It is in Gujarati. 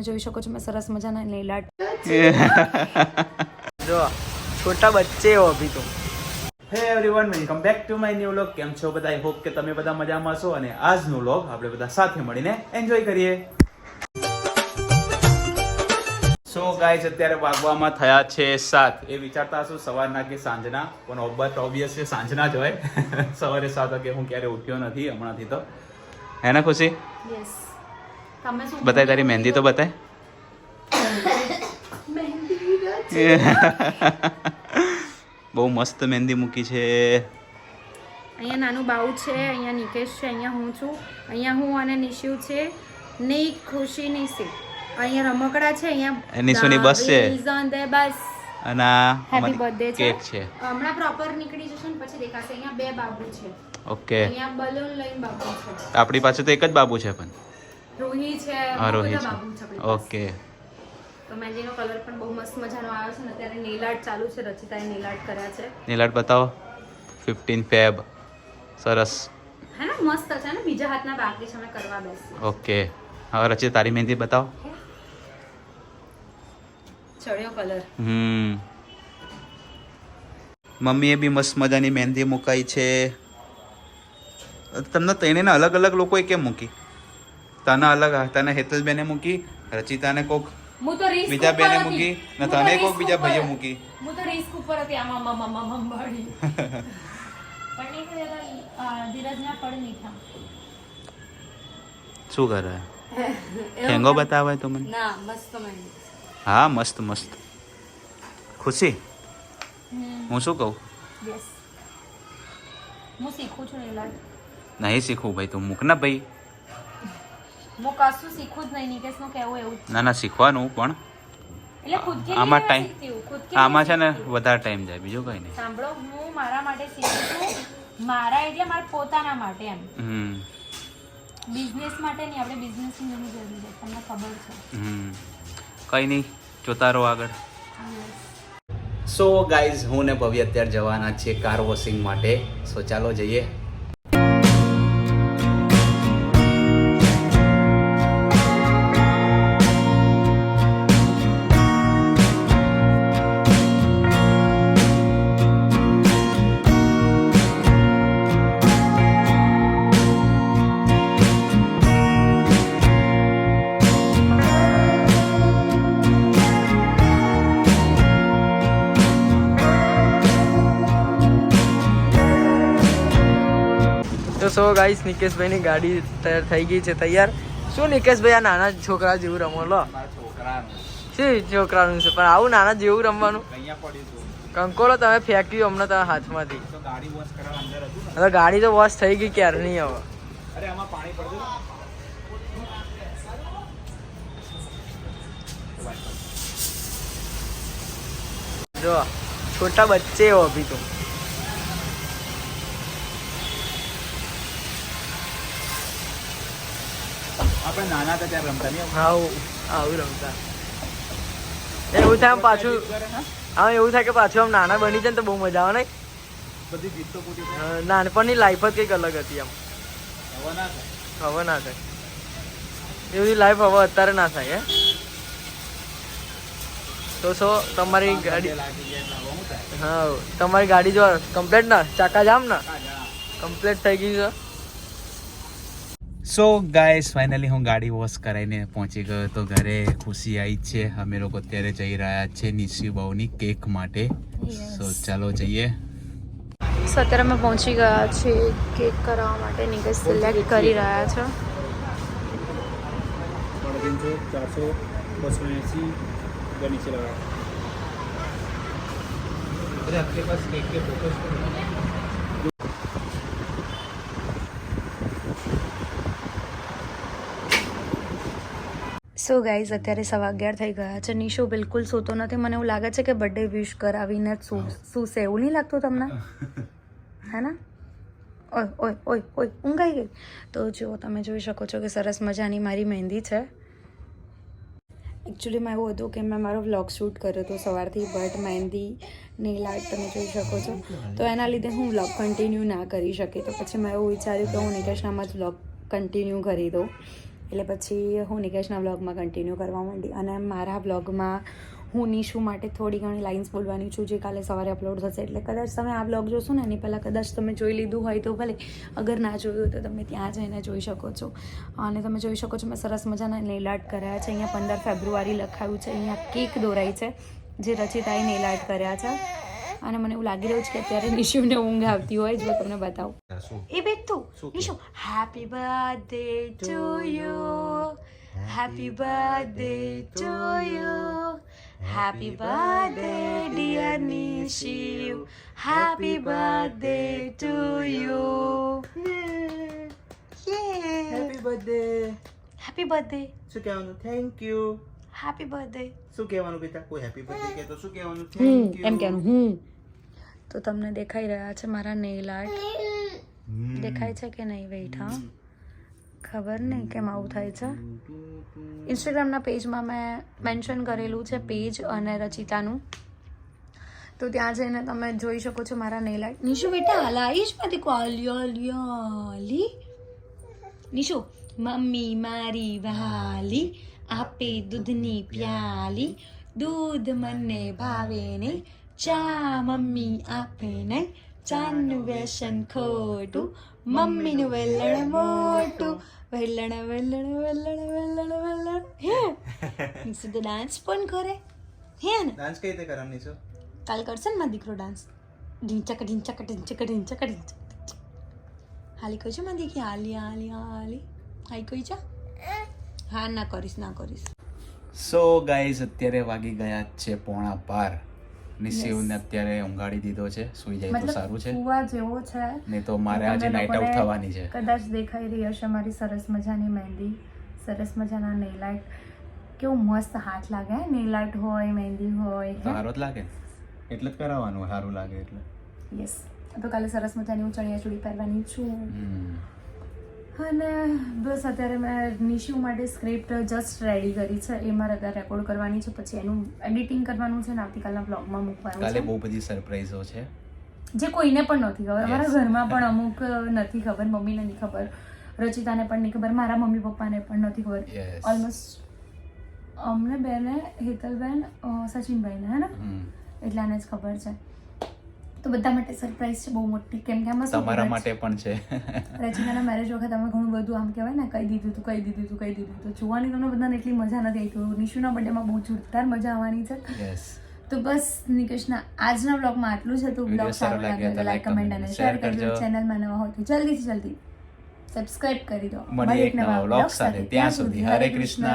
તમે જોઈ શકો છો મેં સરસ મજાના લીલા જો છોટા બચ્ચે હો અભી તો. Hey everyone welcome back to my new vlog કેમ છો બધા? આઈ હોપ કે તમે બધા મજામાં છો અને આજનો વ્લોગ આપણે બધા સાથે મળીને એન્જોય કરીએ. સો ગાઈઝ અત્યારે વાગવામાં થયા છે સાત. એ વિચારતા હશો સવારના કે સાંજના? પણ બટ ઓબ્વિયસ છે સાંજના જ હોય. સવારે સાત વાગે હું ક્યારે ઉઠ્યો નથી હમણાંથી તો. હે ને ખુશી? યસ તમે શું બતાય તારી મહેંદી તો બતાય. બહુ મસ્ત મહેંદી મૂકી છે. અહીંયા નાનું બાઉ છે અહીંયા નિકેશ છે અહીંયા હું છું. અહીંયા હું અને નિશિવ છે. ની ખુશી નિશી અહીંયા રમકડા છે અહીંયા નિશુની બસ છે. Bus. અને હેપી બર્થડે છે. કેક છે. હમણાં પ્રોપર નીકળી જશે ને પછી દેખાશે. અહીંયા બે બાબુ છે. ઓકે અહીંયા બલૂન લઈને બાબુ છે. આપણી પાસે તો એક જ બાબુ છે પણ. રોહી છે હા બાબુ છે ઓકે. તો મહેંદીનો કલર પણ બહુ મસ્ત મજાનો આવ્યો છે ને અત્યારે નેલ આર્ટ ચાલુ છે રચિતાએ નેલ આર્ટ કર્યા છે. નીલાટ બતાવો. ફિફ્ટીન ફેબ સરસ. હે ને મસ્ત છે ને બીજા હાથના બાકી છે અમે કરવા બેસી ઓકે. હવે રચિતા તારી મહેંદી બતાવો. ચડ્યો કલર હમ. મમ્મીએ બી મસ્ત મજાની મહેંદી મુકાઈ છે. તમને ત્રણેયને અલગ અલગ લોકોએ કેમ મૂકી? તને અલગ તને હેતલબેને મૂકી રચિતાને કોક હું તો risk બીજા બેને મૂકી ને તને કોક બીજા ભાઈઓ ભાઈએ મૂકી. હું તો રિસ્ક ઉપર હતી. આમાં મમ્મા મમ્મા આમાં પણ નહીં ધીરજના ફળ મીઠા. શું કરે? ઠેંગો બતાવે તો મને? ના મસ્ત હા મસ્ત મસ્ત. ખુશી? હું શું કહું? યસ હું શીખું છું નહીં શીખું ભાઈ તું મૂક ને ભાઈ. હું કશું શીખું જ નહીં નિકેશનું કહેવું એવું. ના ના શીખવાનું પણ એટલે ખુદ કે આમાં કે આમાં છે ને વધારે ટાઈમ જાય બીજું કંઈ નહીં. સાંભળો હું મારા માટે શીખું છું. મારા એટલે મારા પોતાના માટે એમ. હમ. બિઝનેસ માટે નહીં આપણે બિઝનેસની જરૂર છે તમને ખબર છે. હમ. કંઈ નહીં જોતા રહો આગળ. સો ગાઈઝ હું ને ભવ્ય અત્યારે જવાના છીએ કાર વોશિંગ માટે. સો ચાલો જઈએ. સો ગાઈસ નિકેશભાઈની ગાડી તૈયાર થઈ ગઈ છે તૈયાર. શું નિકેશભાઈ આ નાના છોકરા જેવું રમો લો. શું છોકરાનું છે? પણ આવું નાના જેવું રમવાનું? કંકોલો તમે ફેંક્યું હમણાં તમારા હાથમાંથી. હવે ગાડી તો વોશ થઈ ગઈ ક્યારની હવે? આમાં પાણી પડતું જો છોટા બચ્ચે હો અભી તો. આપણે નાના હતા ત્યારે રમતા નહીં આવું. આવું રમતા. એવું થાય આમ પાછું હા એવું થાય કે પાછું આમ નાના બની જાય ને તો બહુ મજા આવે ને બધી જીત તો પૂરી નાનપણની લાઈફ જ કંઈક અલગ હતી આમ. હવે ના થાય. હવે ના થાય. એવી લાઈફ હવે અત્યારે ના થાય હે? તો સો તમારી ગાડી હા તમારી ગાડી જો કમ્પ્લેટ ના? ચાકા જામ ના કમ્પ્લીટ થઈ ગઈ છે? સો ગાઈસ ફાઇનલી હું ગાડી વોશ કરાવીને પહોંચી ગયો. તો ઘરે ખુશી આવી છે. અમે લોકો અત્યારે જઈ રહ્યા છે નિશ્યુ બહુની કેક માટે. સો ચાલો જઈએ. સો અત્યારે અમે પહોંચી ગયા છીએ કેક કરાવવા માટે. નિકેશ સિલેક્ટ કરી રહ્યા છો. ચારસો બસો એસી નીચે લગા સો ગાઈઝ અત્યારે સવા અગિયાર થઈ ગયા છે. નિશો બિલકુલ સૂતો નથી. મને એવું લાગે છે કે બર્થડે વિશ કરાવીને જ સૂશે. એવું નહીં લાગતું તમને? હે ને ઓય ઓય ઓય ઓય ઊંઘાઈ ગઈ. તો જુઓ તમે જોઈ શકો છો કે સરસ મજાની મારી મહેંદી છે. એકચ્યુઅલીમાં એવું હતું કે મેં મારો વ્લોગ શૂટ કર્યો હતો સવારથી બટ મહેંદી નેલ આર્ટ તમે જોઈ શકો છો. તો એના લીધે હું વ્લોગ કન્ટિન્યુ ના કરી શકી. તો પછી મેં એવું વિચાર્યું કે હું નિકેશનામાં જ વ્લોગ કન્ટિન્યુ કરી દઉં. એટલે પછી હું નિકેશના વ્લોગમાં કન્ટિન્યુ કરવા માંડી. અને મારા વ્લોગમાં હું નિશુ માટે થોડી ઘણી લાઇન્સ બોલવાની છું જે કાલે સવારે અપલોડ થશે. એટલે કદાચ તમે આ બ્લોગ જોશો ને, એની પહેલાં કદાચ તમે જોઈ લીધું હોય તો ભલે. અગર ના જોયું હોય તો તમે ત્યાં જઈને જોઈ શકો છો. અને તમે જોઈ શકો છો, મેં સરસ મજાના નેલ આર્ટ કર્યા છે. અહીંયા પંદર ફેબ્રુઆરી લખાયું છે. અહીંયા કેક દોરાઈ છે, જે રચિતાએ નેલ આર્ટ કર્યા છે. અને મને એવું લાગી રહ્યું છે કે અત્યારે નિશુને ઊંઘ આવતી હોય જો તમને બતાવું. એ બેટ તું Nishu happy birthday to you happy birthday to you happy birthday dear Nishiv happy birthday to you happy birthday happy birthday શું કહેવાનું થેન્ક યુ હેપી બર્થડે શું કહેવાનું બેટા? કોઈ હેપી બર્થડે કહે તો શું કહેવાનું? થેન્ક યુ એમ કહેવાનું હું તો તમને દેખાઈ રહ્યા છે મારા નેલ આર્ટ? દેખાય છે કે નહીં? વેઇટ હા. ખબર નહીં કેમ આવું થાય છે. ઇન્સ્ટાગ્રામના પેજમાં મેં મેન્શન કરેલું છે પેજ અને રચિતાનું. તો ત્યાં જઈને તમે જોઈ શકો છો મારા નેલ આર્ટ નિશુ બેટા હાલ આવીશમાંથી કોલિયોલી નિશુ મમ્મી મારી વાલી. આપે દૂધની પ્યાલી દૂધ મને ભાવે નહીં ચા મમ્મી આપે નહીં ચાનું વ્યસન ખોટું મમ્મીનું વેલણ મોટું વેલણ વેલણ વેલણ વેલણ વેલણ હે? તો ડાન્સ પણ કરે હે ને? ડાન્સ કઈ રીતે કરવાની છો? કાલ કરશે ને મારો દીકરો ડાન્સ ઢીંચક ઢીંચક ઢીંચક ઢીંચક ઢીંચક હાલી કહી છો મારી દીકરી? હાલી હાલી હાલી. હાઈ કહી છે? હા ના કરીશ ના કરીશ. સો ગાઈઝ અત્યારે વાગી ગયા છે પોણા બાર. નિશિવને અત્યારે ઊંઘાડી દીધો છે. સુઈ જાય તો સારું છે. કુવા જેવો છે. નહીં તો મારે આજે નાઈટ આઉટ થવાની છે. કદાચ દેખાઈ રહી હશે મારી સરસ મજાની મહેંદી. સરસ મજાના નેલ આર્ટ કેવું મસ્ત હાથ લાગે હે? નેલ આર્ટ હોય મહેંદી હોય સારો જ લાગે. એટલે જ કરાવવાનું સારું લાગે એટલે. યસ તો કાલે સરસ મજાની હું ચણિયા ચોળી પહેરવાની છું. અને બસ અત્યારે મેં નિશુ માટે સ્ક્રિપ્ટ જસ્ટ રેડી કરી છે. એ મારે અત્યારે રેકોર્ડ કરવાની છે. પછી એનું એડિટિંગ કરવાનું છે ને આવતીકાલના બ્લોગમાં મૂકવાનું કાલે છે. બહુ બધી સરપ્રાઈઝો છે. જે કોઈને પણ નથી ખબર. અમારા ઘરમાં પણ અમુક નથી ખબર મમ્મીને નથી ખબર રચિતાને પણ નહીં ખબર મારા મમ્મી પપ્પાને પણ નથી ખબર. ઓલમોસ્ટ અમને બેને હેતલબેન સચિનભાઈને હે ને. એટલાને જ ખબર છે. તો બધા માટે સરપ્રાઈઝ છે બહુ મોટી. કેમ કે આમાં તમારા માટે પણ છે. છે? મેરેજ વખત અમે ઘણું બધું આમ કહેવાય ને કહી દીધું તું કહી દીધું તું કહી દીધું તો. જોવાની તમને બધાને એટલી મજા નથી આવી તો નિશુના બર્થડેમાં બહુ જોરદાર મજા આવવાની છે. તો બસ નિકેશના આજના બ્લોગમાં આટલું છે. તો બ્લોગ સારો લાગ્યો તો લાઈક કમેન્ટ અને શેર કરજો. ચેનલમાં નવા હોય તો જલ્દીથી જલ્દી સબસ્ક્રાઇબ કરી દો. મળીએ એક નવા બ્લોગ સાથે. ત્યાં સુધી હરે કૃષ્ણ.